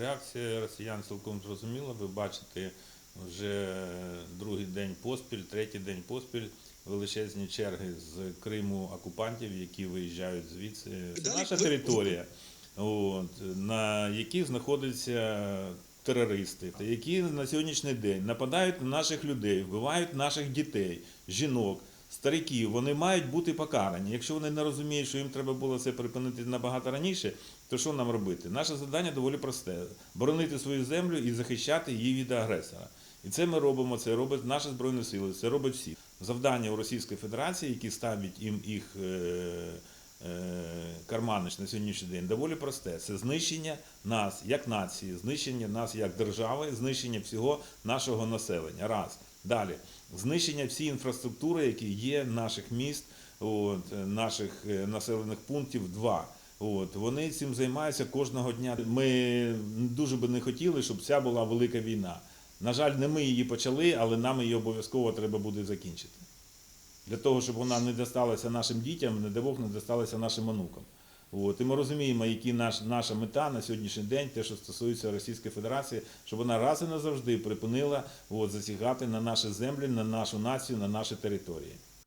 Реакція росіян цілком зрозуміла. Ви бачите вже другий день поспіль, третій день поспіль величезні черги з Криму окупантів, які виїжджають звідси. Це наша територія, от, на якій знаходяться терористи, які на сьогоднішній день нападають на наших людей, вбивають наших дітей, жінок. Стариків, вони мають бути покарані. Якщо вони не розуміють, що їм треба було це припинити набагато раніше, то що нам робити? Наше завдання доволі просте: боронити свою землю і захищати її від агресора. І це ми робимо, це робить наші збройні сили, це робить всі. Завдання у Російської Федерації, які ставлять їм їх е, е, карманич на сьогоднішній день, доволі просте. Це знищення нас як нації, знищення нас як держави, знищення всього нашого населення. Раз. Далі знищення всієї інфраструктури, які є наших міст, от, е, наших е, населених пунктів. Два. От, вони цим займаються кожного дня. Ми дуже би не хотіли, щоб ця була велика війна. На жаль, не ми її почали, але нам її обов'язково треба буде закінчити. Для того, щоб вона не досталася нашим дітям, не дай Бог, не досталася нашим онукам. От. І ми розуміємо, які наш, наша мета на сьогоднішній день, те, що стосується Російської Федерації, щоб вона раз і назавжди припинила от, засігати на наші землі, на нашу націю, на наші території.